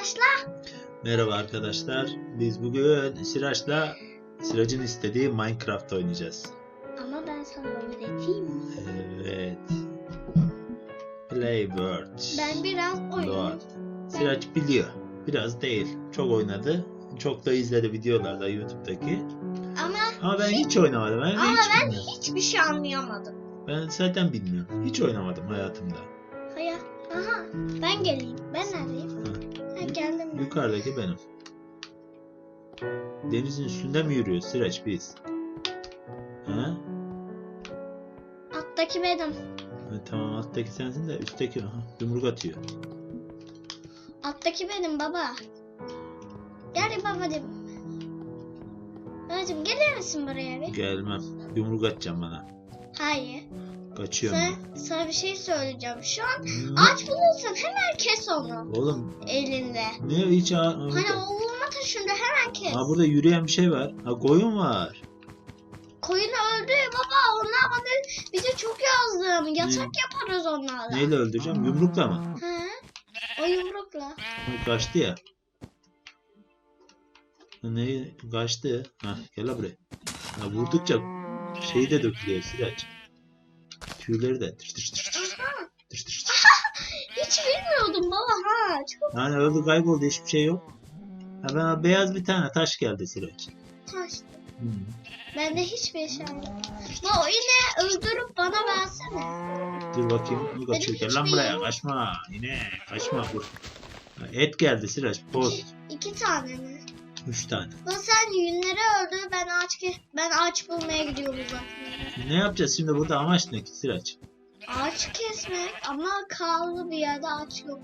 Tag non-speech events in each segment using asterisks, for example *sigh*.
arkadaşlar. Merhaba arkadaşlar. Biz bugün Siraç'la Siraç'ın istediği Minecraft oynayacağız. Ama ben sana öğreteyim. Evet. Playbird. Ben biraz oynadım. Siraç biliyor. Biraz değil. Çok oynadı. Çok da izledi videolarda YouTube'daki. Ama Ama ben hiç oynamadım. Ben Ama hiç ben bilmiyorum. hiçbir şey anlayamadım. Ben zaten bilmiyorum. Hiç oynamadım hayatımda. Hayır. Aha ben geleyim. Ben neredeyim? Ha, geldim. ben. Yukarıdaki benim. Denizin üstünde mi yürüyoruz Siraç biz? Ha? Alttaki benim. Ha, tamam alttaki sensin de üstteki aha, yumruk atıyor. Alttaki benim baba. Gel babacım. Babacım gelir misin buraya bir? Gelmem. Yumruk atacağım bana. Hayır. Kaçıyorum. Sana, sana bir şey söyleyeceğim. Şu an Hı? ağaç bulursan hemen kes onu Oğlum elinde. ne hiç ha, Hani o vurma taşında hemen kes. ha, burada yürüyen bir şey var. Ha koyun var. Koyunu öldü baba. Onlar bana bize çok yazdı. Yatak yaparız onlarla. Neyle öldüreceğim? Yumrukla mı? He? O yumrukla. Ha, kaçtı ya. Ha, Ne kaçtı? Ha gel la buraya. Ha, vurdukça şeyi de dökülüyor Siraç. Tüyleri de tış tış tış tış. Tış tış tış. Hiç bilmiyordum baba ha. Çok Yani öldü kayboldu hiçbir şey yok. Ha, bana beyaz bir tane taş geldi Siraç. taş. Hı. Bende hiçbir şey yok. Baba yine öldürüp bana versene. Dur bakayım. Bu kaçıyor. Lan buraya. yok. Kaçma. Yine kaçma. Dur. Et geldi Siraç. Poz. İki, iki tane mi? Üç tane. Baba sen yünleri öldür ben ağaç ke ben ağaç bulmaya gidiyorum uzaklara. Ne yapacağız şimdi burada amaç ne ki Siraç? Ağaç kesmek ama kaldı bir yerde ağaç yok.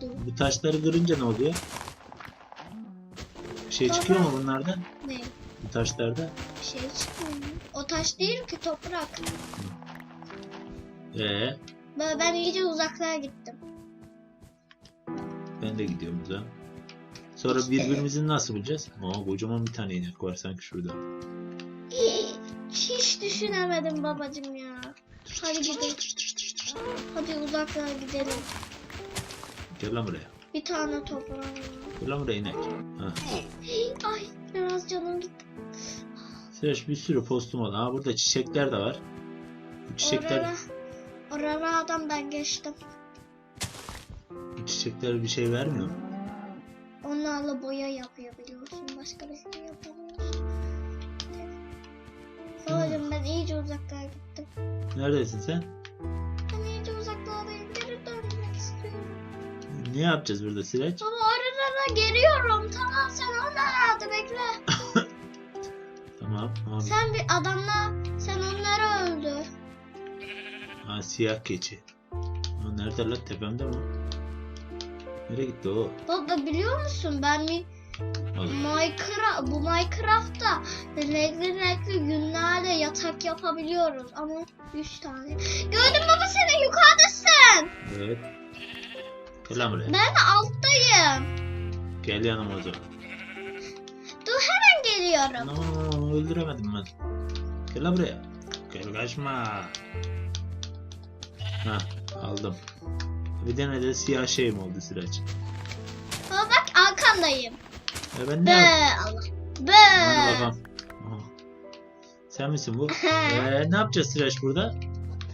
Bu taşları kırınca ne oluyor? Bir şey çıkıyor mu bunlardan? Ne? Bu taşlarda? Bir şey çıkmıyor. O taş değil ki toprak. Ee, Ben, ben iyice uzaklara gittim. ben de gidiyorum o zaman. Sonra birbirimizi nasıl bulacağız? Aa, kocaman bir tane inek var sanki şurada. Hiç, hiç düşünemedim babacım ya. Hadi gidelim. Hadi uzaklara gidelim. Gel lan buraya. Bir tane toprağa. Gel lan buraya inek. Ha. Ay biraz canım gitti. Siraç bir sürü postum oldu. Aa burada çiçekler de var. Bu çiçekler, Orara, oralardan ben geçtim. bu çiçekler bir şey vermiyor mu? Onlarla boya yapıyor biliyorsun. Başka bir şey yapamıyorsun. Babacım ben iyice uzaklara gittim. Neredesin sen? Ben iyice uzaklardayım. Geri dönmek istiyorum. Ne yapacağız burada Siraç? Baba oralara geliyorum. Tamam sen onları bekle. *laughs* Tamam. tamam. Sen bir adamla sen onları öldür. Ha, siyah keçi. Nerede lan tepemde mi? Nereye gitti o? Baba biliyor musun ben Allah. Minecraft bu Minecraft'ta renkli renkli günlerle yatak yapabiliyoruz ama 3 tane. Gördün baba sen yukarıdasın. Evet. Gel lan buraya. Ben alttayım. Gel yanıma o zaman. Dur hemen geliyorum. Ana öldüremedim ben. Gel lan buraya. Gel kaçma. Ha aldım. Bir tane de siyah şeyim oldu Siraç. Baba bak arkandayım. E ben Be ne yapayım? Allah. Hadi Be. bakalım. Aha. Sen misin bu? Ee, ne yapacağız Siraç burada?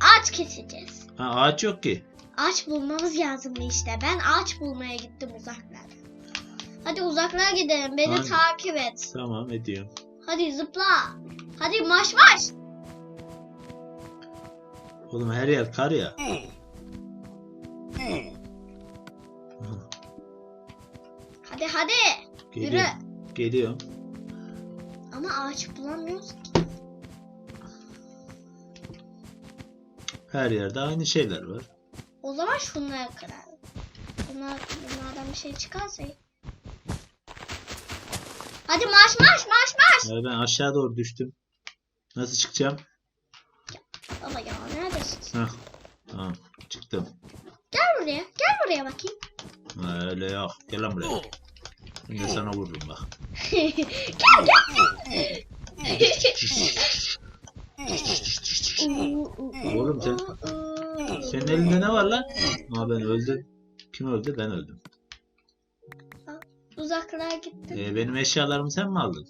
Ağaç keseceğiz. Ha ağaç yok ki. Ağaç bulmamız lazımdı işte. Ben ağaç bulmaya gittim uzaklara. Hadi uzaklara gidelim. Beni Hadi. takip et. Tamam ediyorum. Hadi zıpla. Hadi marş marş. Oğlum her yer kar ya. Yürü. Geliyorum. Geliyorum. Ama ağaç bulamıyoruz ki. Her yerde aynı şeyler var. O zaman şunları kıralım. Bunlar, bunlardan bir şey çıkarsa. Hadi marş marş marş marş. Ya ben aşağı doğru düştüm. Nasıl çıkacağım? Baba ya neredesin? Hah. Tamam. Çıktım. Gel buraya. Gel buraya bakayım. Öyle yok. Gel lan buraya. De sana vururum bak. gel gel. Oğlum sen- Senin elinde ne var lan? Aa ben öldüm. Kim öldü? Ben öldüm. uzaklara gittim. Ee, benim eşyalarımı sen mi aldın?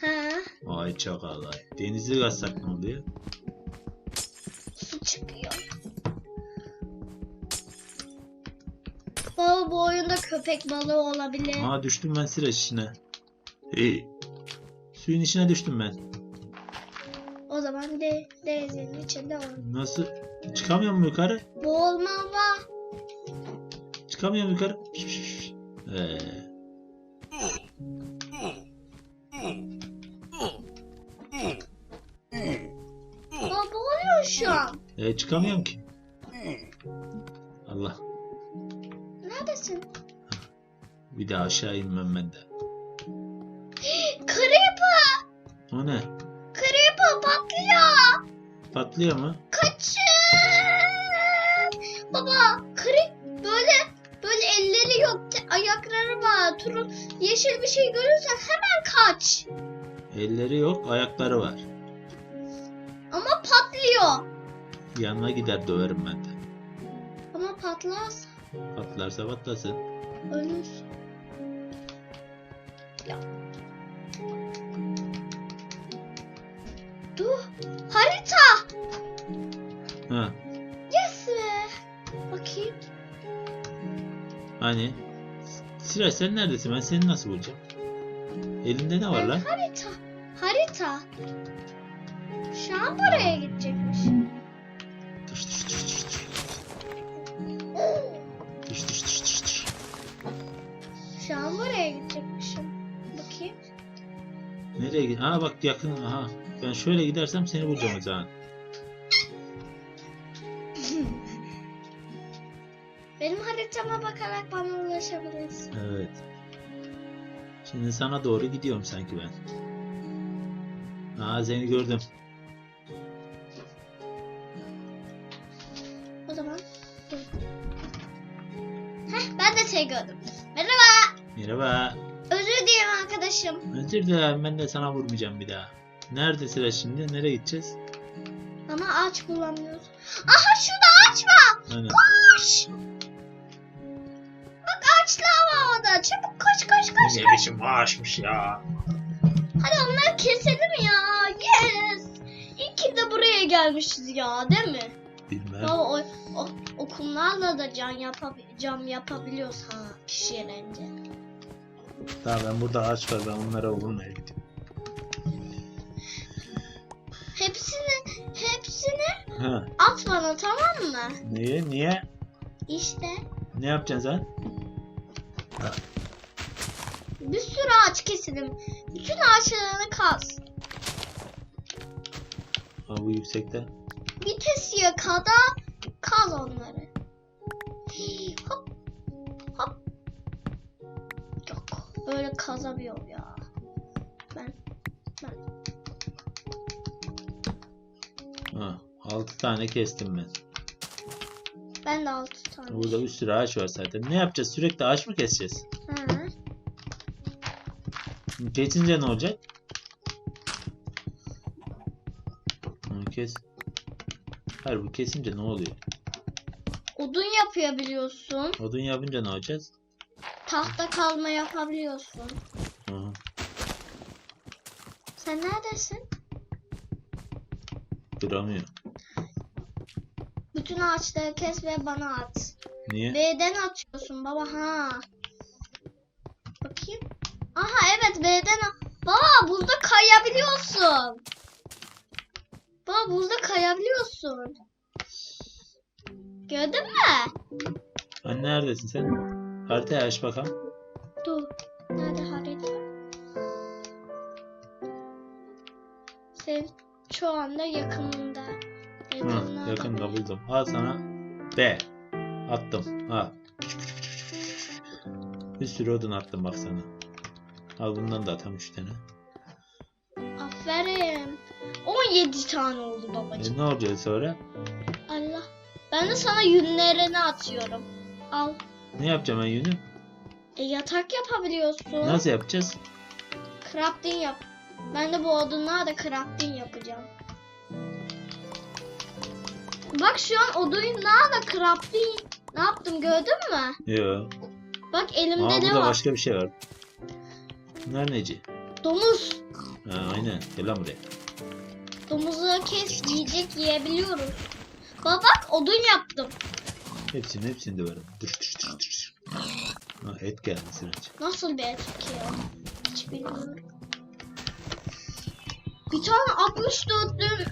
Ha, Ay çakal ay. Denizli kaçsak ne oluyor? su çıkıyor. Baba bu oyunda köpek balığı olabilir. Aa düştüm ben sıra içine. Hey. Suyun içine düştüm ben. O zaman de denizin içinde olur. Nasıl? Çıkamıyor mu yukarı? Boğulma var. Çıkamıyor mu yukarı? Ee, Baba boğuluyor şu an. e, çıkamıyorum ki. Allah. Neredesin? Bir daha aşağı inmem ben de. Creeper. O ne? Creeper patlıyor. Patlıyor mu? Kaçın. Baba creep böyle böyle elleri yok ayakları var. Turun yeşil bir şey görürsen hemen kaç. Elleri yok, ayakları var. Ama patlıyor. Yanına gider döverim ben de. Ama patlarsa Patlarsa patlasın. ölürsün. Ya. Dur. Harita. Ha, Yes be. Bakayım. hani? Sıra sen neredesin? Ben seni nasıl bulacağım? Elinde ne var lan? Harita. Harita. Şu an buraya gidecekmiş. Gidecekmişim. Bakayım. Nereye gid? Aa bak yakın. Aha. Ben şöyle gidersem seni bulacağım o zaman. *laughs* Benim haritama bakarak bana ulaşabilirsin. Evet. Şimdi sana doğru gidiyorum sanki ben. Aa seni gördüm. O zaman. Heh, ben de seni gördüm. Merhaba. Merhaba. Arkadaşım. Özür dilerim ben de sana vurmayacağım bir daha. Nerede sıra şimdi? Nereye gideceğiz? Ama ağaç bulamıyoruz. Aha şurada ağaç var. Aynen. Koş. Bak ağaçlar var orada. Çabuk koş koş koş. Ne biçim ağaçmış ya. Hadi onları keselim ya. Yes. İyi ki de buraya gelmişiz ya değil mi? Bilmem. Baba o, o, o kumlarla da can yapabi cam yapabiliyoruz ha pişirince. Daha ben burada ağaç var ben onlara vurmaya gidiyorum. Hepsini hepsini Ha. at bana tamam mı? Niye? Niye? İşte Ne yapacaksın sen? bir sürü ağaç keselim. Bütün ağaçlarını kaz. Ha bu yüksekte. Bir tesiye kadar kaz onları. Hop. Böyle kazamıyorum ya. Ben ben Ha. 6 tane kestim ben. ben de altı tane. Burada bir sürü ağaç var zaten. Ne yapacağız? Sürekli ağaç mı keseceğiz? Ha. Kesince ne olacak? Kes. Hayır bu kesince ne oluyor? Odun yapabiliyorsun. Odun yapınca ne yapacağız? Tahta kalma yapabiliyorsun. Aha. Sen neredesin? Duramıyor. Bütün ağaçları kes ve bana at. Niye? B'den atıyorsun baba ha. Bakayım. Aha evet B'den at. Baba buzda kayabiliyorsun. Baba buzda kayabiliyorsun. Gördün mü? Anne neredesin sen? Haritayı aç bakalım. Dur. Nerede harita? Sen şu anda yakınında. Ha, yakında buldum. Al sana B. Attım. Al. Bir sürü odun attım bak sana. Al bundan da atam 3 tane. Aferin. 17 tane oldu babacığım. E, ne olacak sonra? Allah. Ben de sana yünlerini atıyorum. Al. Ne yapacağım ben yünü? E, yatak yapabiliyorsun. Nasıl yapacağız? Crafting yap. Ben de bu odunlarla da crafting yapacağım. Bak şu an odunlarla crafting ne yaptım gördün mü? Yok. Bak elimde Aa ne var? başka bir şey var. Bunlar neci? Domuz. Ha, aynen. Gel lan buraya. Domuzu kes yiyecek yiyebiliyoruz. Bak bak odun yaptım. Hepsini hepsini döverim. Dış dış dış dış. Ha, et geldi Sıraç. Nasıl bir ya? Hiç bilmiyorum. Bir tane 64'lü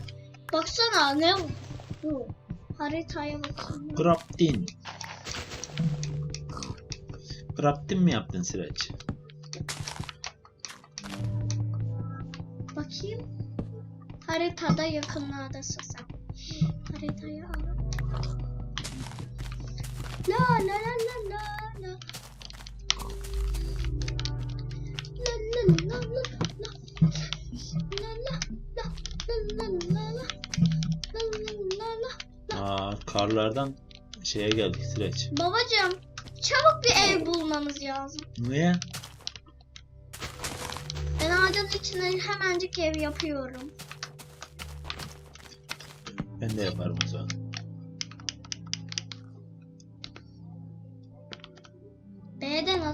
baksana ne bu? Haritaya bakayım. Graftin. Graftin mi yaptın Sıraç? Bakayım. Haritada yakınlardasın sen. Haritayı al. La la la la la la. La la la la la. Aa, karlardan şeye geldik Sıraç. Babacım çabuk bir ev bulmamız lazım. Niye? Ben ağacın içine hemencik ev yapıyorum. Ben de yaparım o zaman.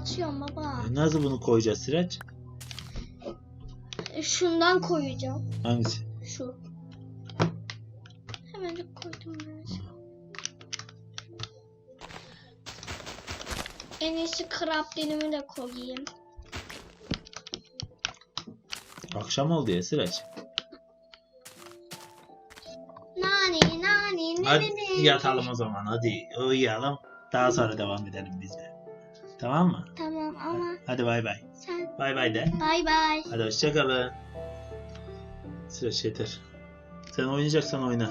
Atıyorum baba. E, nasıl bunu koyacağız Sıraç? E, Şundan koyacağım. Hangisi? Şu. Hemencik koydum ben. En iyisi dilimi de koyayım. Akşam oldu ya Sıraç. Nani nani ne Hadi yatalım o zaman hadi uyuyalım. Daha sonra devam edelim biz de. Tamam mı? Tamam ama Hadi bay bay. sen Bay bay de. bay bay. Hadi hoşçakalın. Sıraç yeter. Sen oynayacaksan oyna.